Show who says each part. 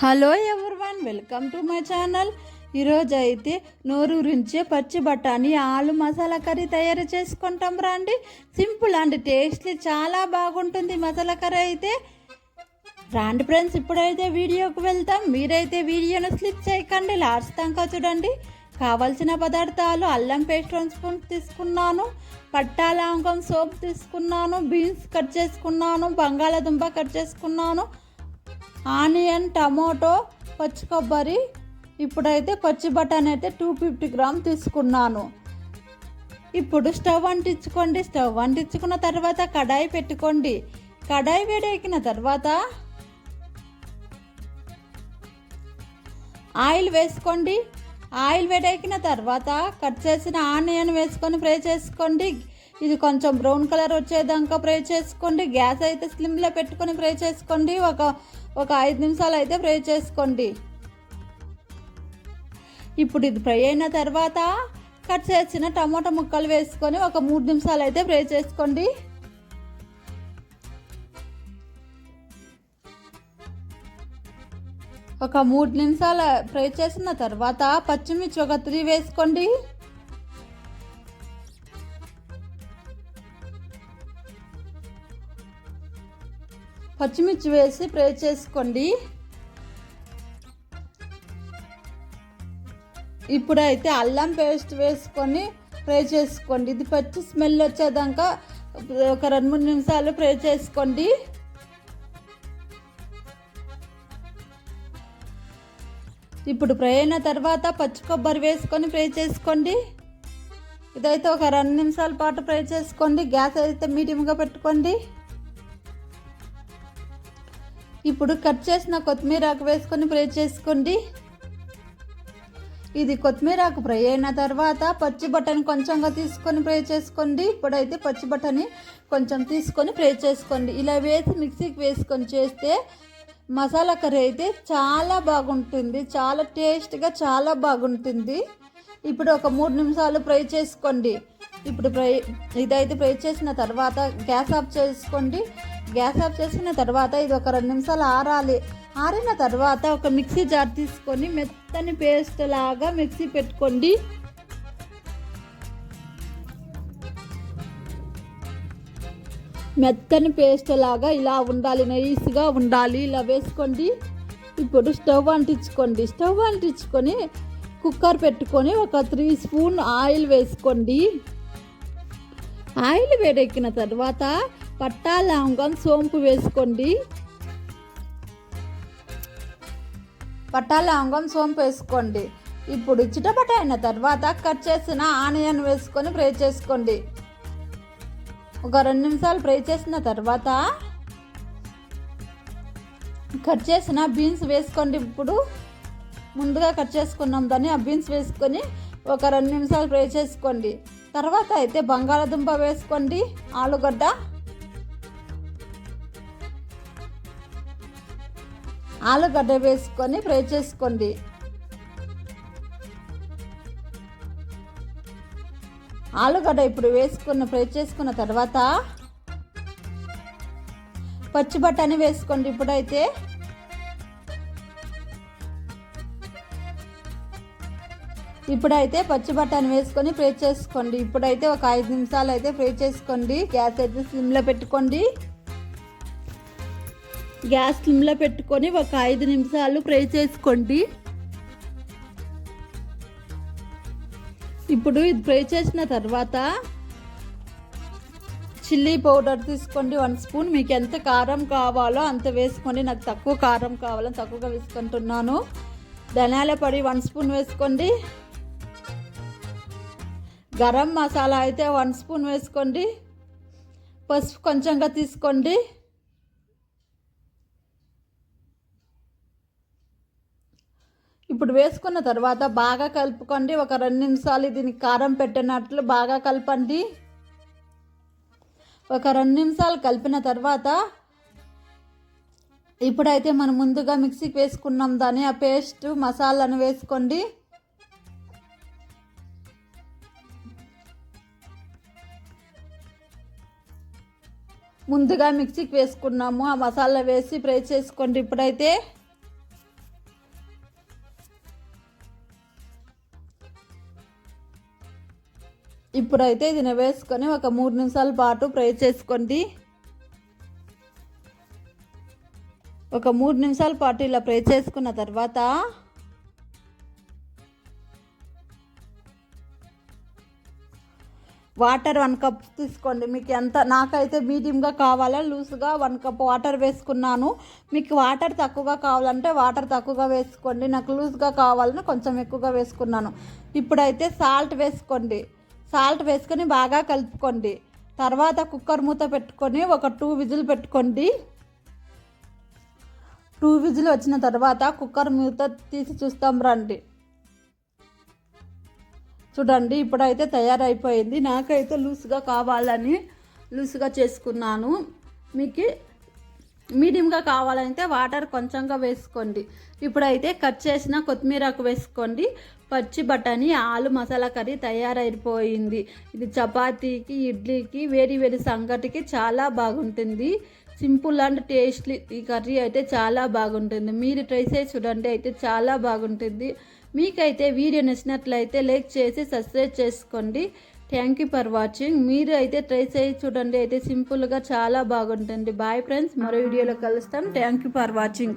Speaker 1: Hello one welcome to my channel. ఈరోజు అయితే నోరూరించే పచ్చి బఠానీ ఆలు మసాలా కర్రీ తయారు చేసుకుంటాం రండి. సింపుల్ అండ్ టేస్ట్లీ చాలా బాగుంటుంది మసాలా కర్రీ అయితే. రాండి ఫ్రెండ్స్ ఇప్పుడైతే వీడియోకి వెళ్తాం. మీరైతే వీడియోను స్లిప్ చేయకండి లాస్ట్ దాకా చూడండి. కావలసిన పదార్థాలు అల్లం పేస్ట్ వన్ స్పూన్ తీసుకున్నాను పట్టా లవంగం సోప్ తీసుకున్నాను బీన్స్ కట్ చేసుకున్నాను బంగాళాదుంప కట్ చేసుకున్నాను ఆనియన్ టమాటో పచ్చి కొబ్బరి. ఇప్పుడైతే పచ్చి బఠానీ అయితే టూ ఫిఫ్టీ గ్రామ్ తీసుకున్నాను. ఇప్పుడు స్టవ్ అంటించుకోండి. స్టవ్ అంటించుకున్న తర్వాత కడాయి పెట్టుకోండి. కడాయి వేడెక్కిన తర్వాత ఆయిల్ వేసుకోండి. ఆయిల్ వేడెక్కిన తర్వాత కట్ చేసిన ఆనియన్ వేసుకొని ఫ్రై చేసుకోండి. ఇది కొంచెం బ్రౌన్ కలర్ వచ్చేదాకా ఫ్రై చేసుకోండి. గ్యాస్ అయితే స్లిమ్లో పెట్టుకొని ఫ్రై చేసుకోండి. ఒక ఒక ఐదు నిమిషాలు అయితే ఫ్రై చేసుకోండి. ఇప్పుడు ఇది ఫ్రై అయిన తర్వాత కట్ చేసిన టమాటా ముక్కలు వేసుకొని ఒక మూడు నిమిషాలు అయితే ఫ్రై చేసుకోండి. ఒక మూడు నిమిషాలు ఫ్రై చేసిన తర్వాత పచ్చిమిర్చి ఒక త్రీ వేసుకోండి. పచ్చిమిర్చి వేసి ఫ్రై చేసుకోండి. ఇప్పుడైతే అల్లం పేస్ట్ వేసుకొని ఫ్రై చేసుకోండి. ఇది పచ్చి స్మెల్ వచ్చేదాకా ఒక రెండు మూడు నిమిషాలు ఫ్రై చేసుకోండి. ఇప్పుడు ఫ్రై అయిన తర్వాత పచ్చి కొబ్బరి వేసుకొని ఫ్రై చేసుకోండి. ఇదైతే ఒక రెండు నిమిషాల పాటు ఫ్రై చేసుకోండి. గ్యాస్ అయితే మీడియంగా పెట్టుకోండి. ఇప్పుడు కట్ చేసిన కొత్తిమీర ఆకు వేసుకొని ఫ్రై చేసుకోండి. ఇది కొత్తిమీర ఆకు ఫ్రై అయిన తర్వాత పచ్చి బట్టని కొంచెంగా తీసుకొని ఫ్రై చేసుకోండి. ఇప్పుడైతే పచ్చి బట్టని కొంచెం తీసుకొని ఫ్రై చేసుకోండి. ఇలా వేసి మిక్సీకి వేసుకొని చేస్తే మసాలా కర్రీ అయితే చాలా బాగుంటుంది. చాలా టేస్ట్గా చాలా బాగుంటుంది. ఇప్పుడు ఒక మూడు నిమిషాలు ఫ్రై చేసుకోండి. ఇప్పుడు ఫ్రై ఇదైతే ఫ్రై చేసిన తర్వాత గ్యాస్ ఆఫ్ చేసుకోండి. గ్యాస్ ఆఫ్ చేసిన తర్వాత ఇది ఒక రెండు నిమిషాలు ఆరాలి. ఆరిన తర్వాత ఒక మిక్సీ జార్ తీసుకొని మెత్తని పేస్ట్ లాగా మిక్సీ పెట్టుకోండి. మెత్తని పేస్ట్ లాగా ఇలా ఉండాలి నైస్గా ఉండాలి. ఇలా వేసుకోండి. ఇప్పుడు స్టవ్ అంటించుకోండి. స్టవ్ అంటించుకొని కుక్కర్ పెట్టుకొని ఒక త్రీ స్పూన్ ఆయిల్ వేసుకోండి. ఆయిల్ వేడెక్కిన తర్వాత పట్టా లవంగం సోంపు వేసుకోండి. పట్టా లవంగం సోంపు వేసుకోండి. ఇప్పుడు చిటపట అయిన తర్వాత కట్ చేసిన ఆనియన్ వేసుకొని ఫ్రై చేసుకోండి. ఒక రెండు నిమిషాలు ఫ్రై చేసిన తర్వాత కట్ చేసిన బీన్స్ వేసుకోండి. ఇప్పుడు ముందుగా కట్ చేసుకున్నాం దాన్ని ఆ బీన్స్ వేసుకొని ఒక రెండు నిమిషాలు ఫ్రై చేసుకోండి. తర్వాత అయితే బంగాళాదుంప వేసుకోండి ఆలుగడ్డ ఆలుగడ్డ వేసుకొని ఫ్రై చేసుకోండి. ఆలుగడ్డ ఇప్పుడు వేసుకున్న ఫ్రై చేసుకున్న తర్వాత పచ్చి బఠానీ వేసుకోండి ఇప్పుడైతే. ఇప్పుడైతే పచ్చి బఠానీ వేసుకొని ఫ్రై చేసుకోండి. ఇప్పుడైతే ఒక ఐదు నిమిషాలు అయితే ఫ్రై చేసుకోండి. గ్యాస్ అయితే సిమ్లో పెట్టుకోండి. గ్యాస్ స్లిమ్లో పెట్టుకొని ఒక ఐదు నిమిషాలు ఫ్రై చేసుకోండి. ఇప్పుడు ఇది ఫ్రై చేసిన తర్వాత చిల్లీ పౌడర్ తీసుకోండి వన్ స్పూన్. మీకు ఎంత కారం కావాలో అంత వేసుకోండి నాకు తక్కువ కారం కావాలని తక్కువగా వేసుకుంటున్నాను. ధనియాల పొడి వన్ స్పూన్ వేసుకోండి. గరం మసాలా అయితే వన్ స్పూన్ వేసుకోండి. పసుపు కొంచెంగా తీసుకోండి. ఇప్పుడు వేసుకున్న తర్వాత బాగా కలుపుకోండి. ఒక రెండు నిమిషాలు దీనికి కారం పెట్టినట్లు బాగా కలపండి. ఒక రెండు నిమిషాలు కలిపిన తర్వాత ఇప్పుడైతే మనం ముందుగా మిక్సీకి వేసుకున్నాం. దాన్ని ఆ పేస్ట్ మసాలాను వేసుకోండి. ముందుగా మిక్సీకి వేసుకున్నాము. ఆ మసాలా వేసి ఫ్రై చేసుకోండి. ఇప్పుడైతే ఇప్పుడైతే ఇది వేసుకొని ఒక మూడు నిమిషాల పాటు ఫ్రై చేసుకోండి. ఒక మూడు నిమిషాల పాటు ఇలా ఫ్రై చేసుకున్న తర్వాత వాటర్ వన్ కప్ తీసుకోండి. మీకు ఎంత నాకైతే మీడియంగా కావాలా లూజ్గా వన్ కప్ వాటర్ వేసుకున్నాను. మీకు వాటర్ తక్కువగా కావాలంటే వాటర్ తక్కువగా వేసుకోండి. నాకు లూజ్గా కావాలని కొంచెం ఎక్కువగా వేసుకున్నాను. ఇప్పుడైతే సాల్ట్ వేసుకోండి. సాల్ట్ వేసుకొని బాగా కలుపుకోండి. తర్వాత కుక్కర్ మూత పెట్టుకొని ఒక టూ విజిల్ పెట్టుకోండి. టూ విజిల్ వచ్చిన తర్వాత కుక్కర్ మూత తీసి చూస్తాం రండి. చూడండి ఇప్పుడైతే తయారైపోయింది. నాకైతే లూసుగా కావాలని లూసుగా చేసుకున్నాను. మీకు మీడియంగా కావాలంటే వాటర్ కొంచెంగా వేసుకోండి. ఇప్పుడైతే కట్ చేసిన కొత్తిమీరకు వేసుకోండి. పచ్చి బఠానీ ఆలు మసాలా కర్రీ తయారైపోయింది. ఇది చపాతీకి ఇడ్లీకి వేడి వేడి సంగటికి చాలా బాగుంటుంది. సింపుల్ అండ్ టేస్ట్లీ ఈ కర్రీ అయితే చాలా బాగుంటుంది. మీరు ట్రై చేసి చూడండి అయితే చాలా బాగుంటుంది. మీకైతే వీడియో నచ్చినట్లయితే లైక్ చేసి సబ్స్క్రైబ్ చేసుకోండి. థ్యాంక్ యూ ఫర్ వాచింగ్ మీరు అయితే ట్రై చేసి చూడండి. అయితే సింపుల్గా చాలా బాగుంటుంది. బాయ్ ఫ్రెండ్స్ మరో వీడియోలో కలుస్తాం. Thank you for watching